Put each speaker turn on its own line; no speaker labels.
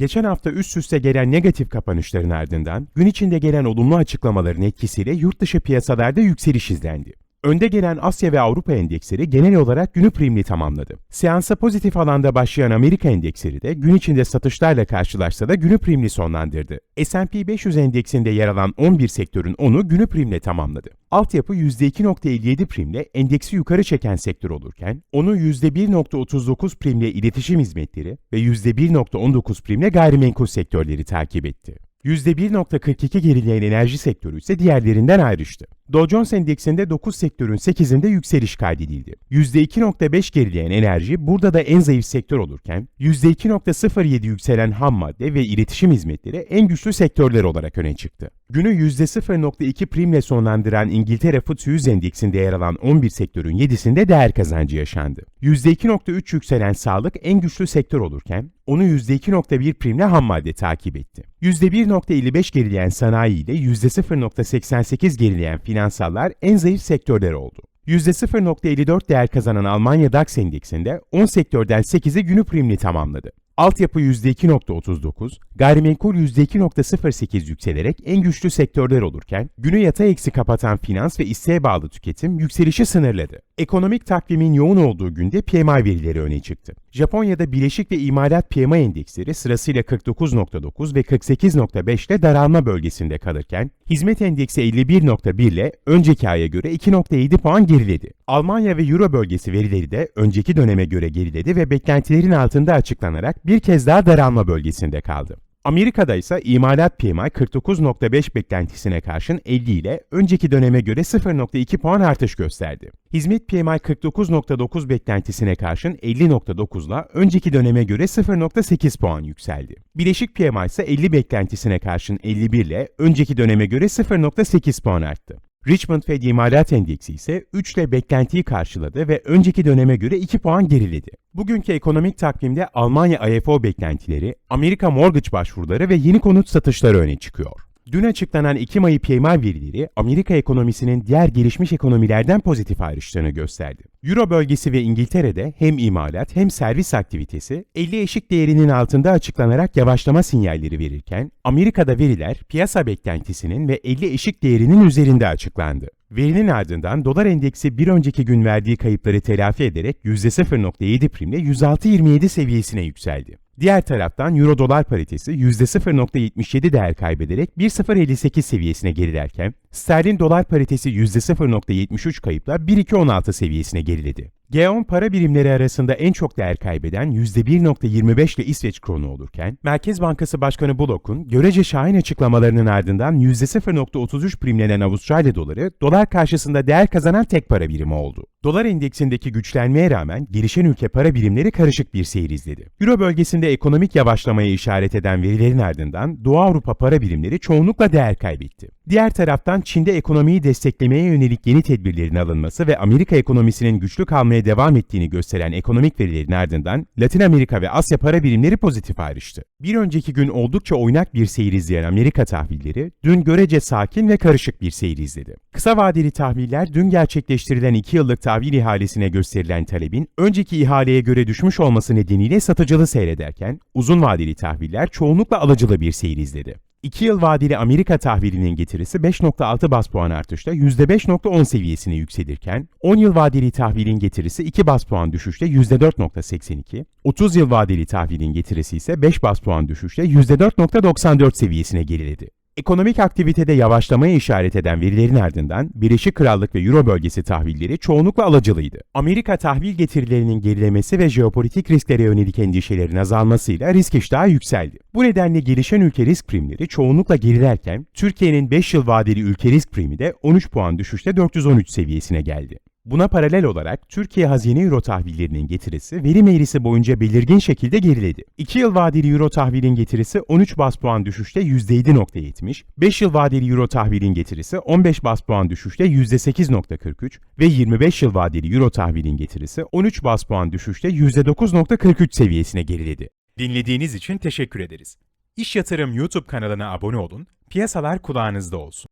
Geçen hafta üst üste gelen negatif kapanışların ardından gün içinde gelen olumlu açıklamaların etkisiyle yurt dışı piyasalarda yükseliş izlendi. Önde gelen Asya ve Avrupa endeksleri genel olarak günü primli tamamladı. Seansa pozitif alanda başlayan Amerika endeksleri de gün içinde satışlarla karşılaşsa da günü primli sonlandırdı. S&P 500 endeksinde yer alan 11 sektörün 10'u günü primle tamamladı. Altyapı %2.57 primle endeksi yukarı çeken sektör olurken, onu %1.39 primle iletişim hizmetleri ve %1.19 primle gayrimenkul sektörleri takip etti. %1.42 gerileyen enerji sektörü ise diğerlerinden ayrıştı. Dow Jones Endeksinde 9 sektörün 8'inde yükseliş kaydedildi. %2.5 gerileyen enerji burada da en zayıf sektör olurken, %2.07 yükselen ham madde ve iletişim hizmetleri en güçlü sektörler olarak öne çıktı. Günü %0.2 primle sonlandıran İngiltere FTSE 100 Endeksinde yer alan 11 sektörün 7'sinde değer kazancı yaşandı. %2.3 yükselen sağlık en güçlü sektör olurken, onu %2.1 primle ham madde takip etti. %1.55 gerileyen sanayi ile %0.88 gerileyen finansallar en zayıf sektörler oldu. %0.54 değer kazanan Almanya DAX endeksinde 10 sektörden 8'i günü primli tamamladı. Altyapı %2.39, gayrimenkul %2.08 yükselerek en güçlü sektörler olurken, günü yatay eksi kapatan finans ve isteğe bağlı tüketim yükselişi sınırladı. Ekonomik takvimin yoğun olduğu günde PMI verileri öne çıktı. Japonya'da bileşik ve imalat PMI endeksleri sırasıyla 49.9 ve 48.5 ile daralma bölgesinde kalırken, hizmet endeksi 51.1 ile önceki aya göre 2.7 puan geriledi. Almanya ve Euro bölgesi verileri de önceki döneme göre geriledi ve beklentilerin altında açıklanarak bir kez daha daralma bölgesinde kaldı. Amerika'da ise imalat PMI 49.5 beklentisine karşın 50 ile önceki döneme göre 0.2 puan artış gösterdi. Hizmet PMI 49.9 beklentisine karşın 50.9 ile önceki döneme göre 0.8 puan yükseldi. Bileşik PMI ise 50 beklentisine karşın 51 ile önceki döneme göre 0.8 puan arttı. Richmond Fed İmalat Endeksi ise 3 ile beklentiyi karşıladı ve önceki döneme göre 2 puan geriledi. Bugünkü ekonomik takvimde Almanya IFO beklentileri, Amerika mortgage başvuruları ve yeni konut satışları öne çıkıyor. Dün açıklanan Ekim ayı PMI verileri Amerika ekonomisinin diğer gelişmiş ekonomilerden pozitif ayrıştığını gösterdi. Euro bölgesi ve İngiltere'de hem imalat hem servis aktivitesi 50 eşik değerinin altında açıklanarak yavaşlama sinyalleri verirken Amerika'da veriler piyasa beklentisinin ve 50 eşik değerinin üzerinde açıklandı. Verinin ardından dolar endeksi bir önceki gün verdiği kayıpları telafi ederek %0.7 primle 106.27 seviyesine yükseldi. Diğer taraftan Euro dolar paritesi %0.77 değer kaybederek 1.058 seviyesine gerilerken, sterlin dolar paritesi %0.73 kayıpla 1.216 seviyesine geriledi. G10 para birimleri arasında en çok değer kaybeden %1.25 ile İsveç kronu olurken, Merkez Bankası Başkanı Bullock'un görece şahin açıklamalarının ardından %0.33 primlenen Avustralya doları, dolar karşısında değer kazanan tek para birimi oldu. Dolar endeksindeki güçlenmeye rağmen gelişen ülke para birimleri karışık bir seyir izledi. Euro bölgesinde ekonomik yavaşlamaya işaret eden verilerin ardından Doğu Avrupa para birimleri çoğunlukla değer kaybetti. Diğer taraftan Çin'de ekonomiyi desteklemeye yönelik yeni tedbirlerin alınması ve Amerika ekonomisinin güçlü kalmaya devam ettiğini gösteren ekonomik verilerin ardından Latin Amerika ve Asya para birimleri pozitif ayrıştı. Bir önceki gün oldukça oynak bir seyir izleyen Amerika tahvilleri dün görece sakin ve karışık bir seyir izledi. Kısa vadeli tahviller dün gerçekleştirilen 2 yıllık tahvil ihalesine gösterilen talebin önceki ihaleye göre düşmüş olması nedeniyle satıcılı seyrederken uzun vadeli tahviller çoğunlukla alıcılı bir seyir izledi. 2 yıl vadeli Amerika tahvilinin getirisi 5.6 bas puan artışla %5.10 seviyesine yükselirken, 10 yıl vadeli tahvilin getirisi 2 bas puan düşüşle %4.82, 30 yıl vadeli tahvilin getirisi ise 5 bas puan düşüşle %4.94 seviyesine geriledi. Ekonomik aktivitede yavaşlamaya işaret eden verilerin ardından Birleşik Krallık ve Euro bölgesi tahvilleri çoğunlukla alıcılıydı. Amerika tahvil getirilerinin gerilemesi ve jeopolitik risklere yönelik endişelerin azalmasıyla risk iştahı yükseldi. Bu nedenle gelişen ülke risk primleri çoğunlukla gerilerken Türkiye'nin 5 yıl vadeli ülke risk primi de 13 puan düşüşte 413 seviyesine geldi. Buna paralel olarak Türkiye hazine euro tahvillerinin getirisi verim eğrisi boyunca belirgin şekilde geriledi. 2 yıl vadeli euro tahvilin getirisi 13 bas puan düşüşte %7.70, 5 yıl vadeli euro tahvilin getirisi 15 bas puan düşüşte %8.43 ve 25 yıl vadeli euro tahvilin getirisi 13 bas puan düşüşte %9.43 seviyesine geriledi. Dinlediğiniz için teşekkür ederiz. İş Yatırım YouTube kanalına abone olun, piyasalar kulağınızda olsun.